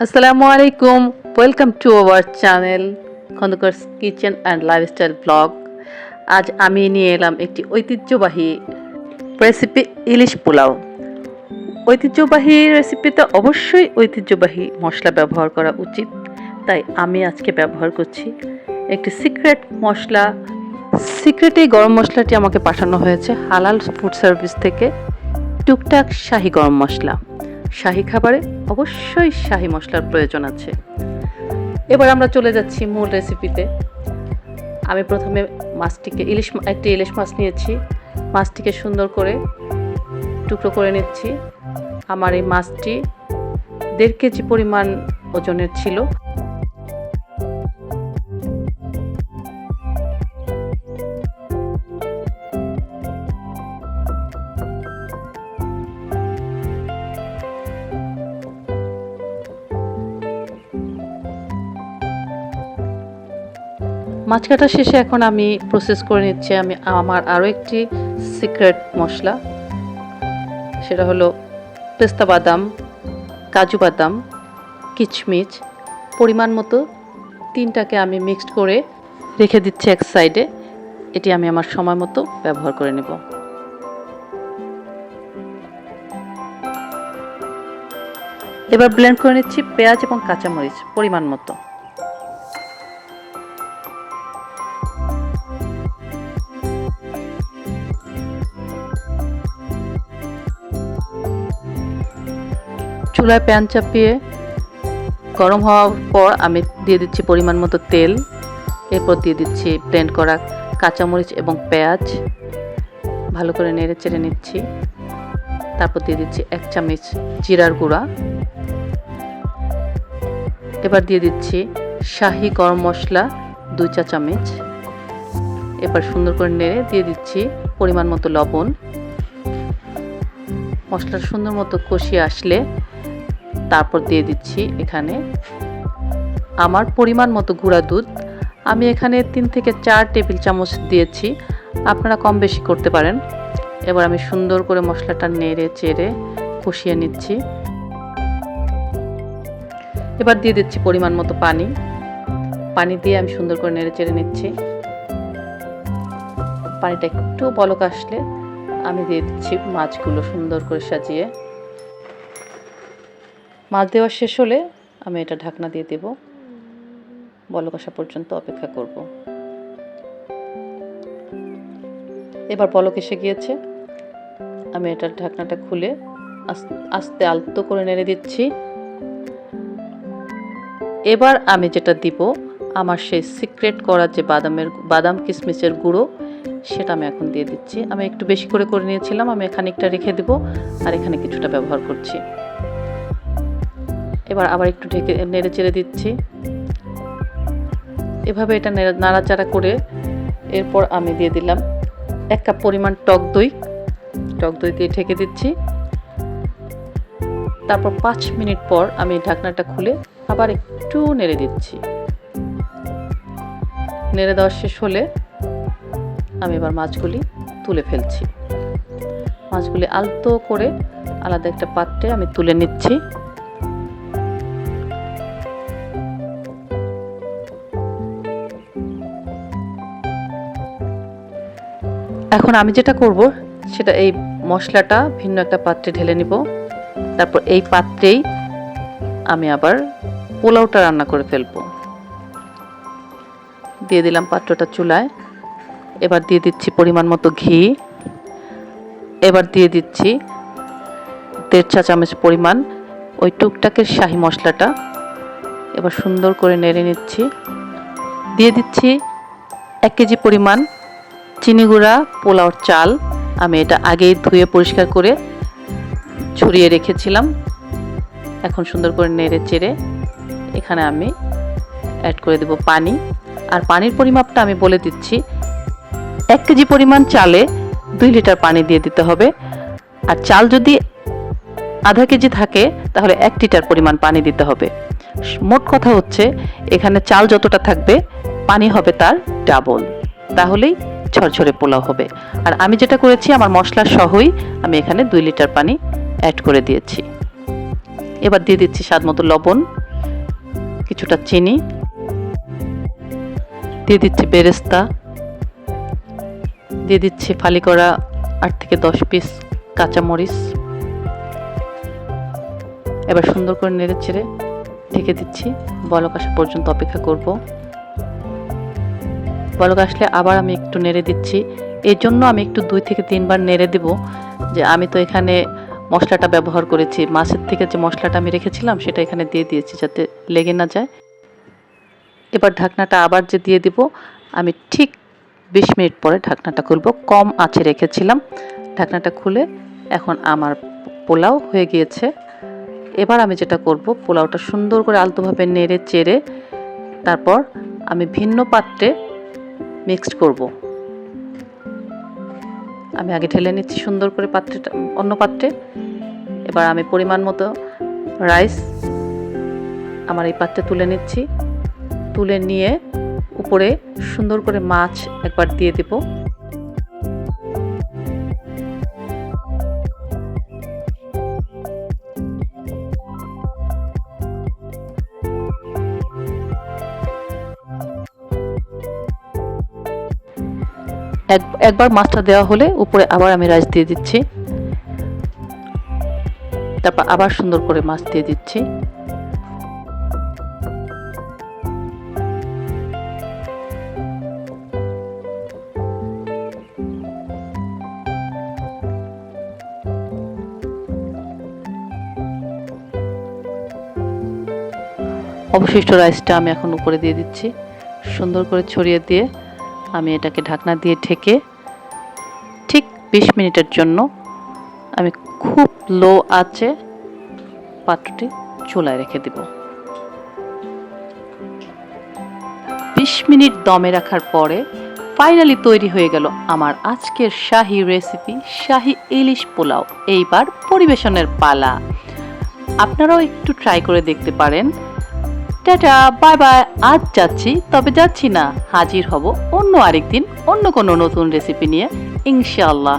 আসসালামু আলাইকুম welcome to our channel Khandakar's kitchen and lifestyle blog আজ আমি নিয়ে এলাম একটি ঐতিহ্যবাহী রেসিপি ইলিশ পোলাও। ঐতিহ্যবাহী রেসিপিতে অবশ্যই ঐতিহ্যবাহী মশলা ব্যবহার করা উচিত। তাই আমি আজকে ব্যবহার করছি একটি সিক্রেট মশলা। সিক্রেট এই গরম মশলাটি আমাকে পাঠানো হয়েছে হালাল ফুড সার্ভিস থেকে টুকটাক শাহি গরম মশলা। শাহি খাবারে অবশ্যই শাহি মশলার প্রয়োজন আছে। এবার আমরা চলে যাচ্ছি মূল রেসিপিতে আমি প্রথমে মাছটিকে ইলিশ একটি ইলিশ মাছ নিয়েছি। মাছটিকে সুন্দর করে টুকরো করে নিচ্ছি। আমার এই মাছটি দেড় কেজি পরিমাণ ওজনের ছিল। মাছ কাটা শেষে এখন আমি প্রসেস করে নিচ্ছি আমি আমার আরও একটি সিক্রেট মশলা। সেটা হলো পেস্তা বাদাম, কাজু বাদাম, কিচমিচ, পরিমাণ মতো তিনটাকে আমি মিক্সড করে রেখে দিচ্ছি এক সাইডে এটি আমি আমার সময় মতো ব্যবহার করে নেব। এবার ব্লেন্ড করে নিচ্ছি পেঁয়াজ এবং কাঁচামরিচ পরিমাণ মতো। চুলায় প্যান চাপিয়ে গরম হওয়ার পর আমি দিয়ে দিচ্ছি পরিমাণ মতো তেল। এরপর দিয়ে দিচ্ছি ব্লেন্ড করা কাঁচামরিচ এবং পেঁয়াজ। ভালো করে নেড়ে চেড়ে নিচ্ছি। তারপর দিয়ে দিচ্ছি এক চামচ জিরার গুঁড়া। এবার দিয়ে দিচ্ছি শাহি গরম মশলা দুই চা চামচ। এবার সুন্দর করে নেড়ে দিয়ে দিচ্ছি পরিমাণ মতো লবণ। মশলাটা সুন্দর মতো কষিয়ে আসলে তারপর দিয়ে দিচ্ছি এখানে আমার পরিমাণ মতো গুঁড়া দুধ। আমি এখানে তিন থেকে চার টেবিল চামচ দিয়েছি। আপনারা কম বেশি করতে পারেন। এবার আমি সুন্দর করে মশলাটা নেড়ে চেড়ে কষিয়ে নিচ্ছি। এবার দিয়ে দিচ্ছি পরিমাণ মতো পানি। পানি দিয়ে আমি সুন্দর করে নেড়ে চেড়ে নিচ্ছি। পানিটা একটু বলক আসলে আমি দিয়ে দিচ্ছি মাছগুলো সুন্দর করে সাজিয়ে। মাছ দেওয়া শেষ হলে আমি এটা ঢাকনা দিয়ে দেব। বলক আসা পর্যন্ত অপেক্ষা করব। এবার বলক এসে গিয়েছে। আমি এটার ঢাকনাটা খুলে আস- আস্তে আলতো করে নেড়ে দিচ্ছি। এবার আমি যেটা দিব, আমার সেই সিক্রেট করা যে বাদামের বাদাম কিশমিশের গুঁড়ো, সেটা আমি এখন দিয়ে দিচ্ছি। আমি একটু বেশি করে করে নিয়েছিলাম, আমি খানিকটা রেখে দেবো, আর এখানে কিছুটা ব্যবহার করছি। এবার আবার একটু ঢেকে নেড়ে চেড়ে দিচ্ছি। এভাবে এটা নেড়ে- নাড়াচাড়া করে এরপর আমি দিয়ে দিলাম এক কাপ পরিমাণ টক দই। টক দই দিয়ে ঢেকে দিচ্ছি। তারপর পাঁচ মিনিট পর আমি ঢাকনাটা খুলে আবার একটু নেড়ে দিচ্ছি। নেড়ে দেওয়া শেষ হলে আমি এবার মাছগুলি তুলে ফেলছি। মাছগুলি আলতো করে আলাদা একটা পাত্রে আমি তুলে নিচ্ছি। এখন আমি যেটা করব, সেটা এই মশলাটা ভিন্ন একটা পাত্রে ঢেলে নিব। তারপর এই পাত্রেই আমি আবার পোলাওটা রান্না করে ফেলব। দিয়ে দিলাম পাত্রটা চুলায়। এবার দিয়ে দিচ্ছি পরিমাণ মতো ঘি। এবার দিয়ে দিচ্ছি দেড় চা চামচ পরিমাণ ওই টুকটাকের শাহি মশলাটা। এবার সুন্দর করে নেড়ে নিচ্ছি। দিয়ে দিচ্ছি এক কেজি পরিমাণ চিনি গুঁড়া, পোলাওর চাল আমি এটা আগেই ধুয়ে পরিষ্কার করে ছড়িয়ে রেখেছিলাম। এখন সুন্দর করে নেড়ে চেড়ে এখানে আমি অ্যাড করে দেব পানি। আর পানির পরিমাপটা আমি বলে দিচ্ছি, এক কেজি পরিমাণ চালে দুই লিটার পানি দিয়ে দিতে হবে। আর চাল যদি আধা কেজি থাকে, তাহলে এক লিটার পরিমাণ পানি দিতে হবে। মোট কথা হচ্ছে, এখানে চাল যতটা থাকবে, পানি হবে তার ডাবল। তাহলেই ঝরঝরে পোলাও হবে। আর আমি যেটা করেছি, আমার মশলা সহই আমি এখানে দুই লিটার পানি অ্যাড করে দিয়েছি। এবার দিয়ে দিচ্ছি স্বাদ মতো লবণ, কিছুটা চিনি, দিয়ে দিচ্ছি বেরেস্তা, দিয়ে দিচ্ছি ফালি করা আট থেকে দশ পিস কাঁচামরিচ। এবার সুন্দর করে নেড়ে চেড়ে ঢেকে দিচ্ছি। বলক আসা পর্যন্ত অপেক্ষা করব। বলক আসলে আবার আমি একটু নেড়ে দিচ্ছি। এর জন্য আমি একটু দুই থেকে তিনবার নেড়ে দেব যে আমি তো এখানে মশলাটা ব্যবহার করেছি। মাছের থেকে যে মশলাটা আমি রেখেছিলাম সেটা এখানে দিয়ে দিয়েছি যাতে লেগে না যায়। এবার ঢাকনাটা আবার যে দিয়ে দিব, আমি ঠিক বিশ মিনিট পরে ঢাকনাটা খুলব। কম আঁচে রেখেছিলাম। ঢাকনাটা খুলে এখন আমার পোলাও হয়ে গিয়েছে। এবার আমি যেটা করব, পোলাওটা সুন্দর করে আলতোভাবে নেড়ে চেড়ে তারপর আমি ভিন্ন পাত্রে মিক্সড করব। আমি আগে ঢেলে নিচ্ছি সুন্দর করে পাত্রেটা, অন্য পাত্রে। এবার আমি পরিমাণ মতো রাইস আমার এই পাত্রে তুলে নিচ্ছি। তুলে নিয়ে উপরে সুন্দর করে মাছ একবার দিয়ে দেব। এক, একবার মাছটা দেওয়া হলে উপরে আবার আমি রাইস দিয়ে দিচ্ছি। তারপর আবার সুন্দর করে মাছ দিয়ে দিচ্ছি। অবশিষ্ট রাইসটা আমি এখন উপরে দিয়ে দিচ্ছি। সুন্দর করে ছড়িয়ে দিয়ে আমি এটাকে ঢাকনা দিয়ে ঢেকে ঠিক বিশ মিনিটের জন্য আমি খুব লো আঁচে পাত্রটি চুলায় রেখে দেব। বিশ মিনিট দমে রাখার পরে ফাইনালি তৈরি হয়ে গেল আমার আজকের শাহি রেসিপি, শাহি ইলিশ পোলাও। এইবার পরিবেশনের পালা। আপনারাও একটু ট্রাই করে দেখতে পারেন। Tata, bye bye. আজ যাচ্ছি, তবে যাচ্ছি না। হাজির হব অন্য আরেকদিন, অন্য কোনো নতুন রেসিপি নিয়ে, ইনশাআল্লাহ।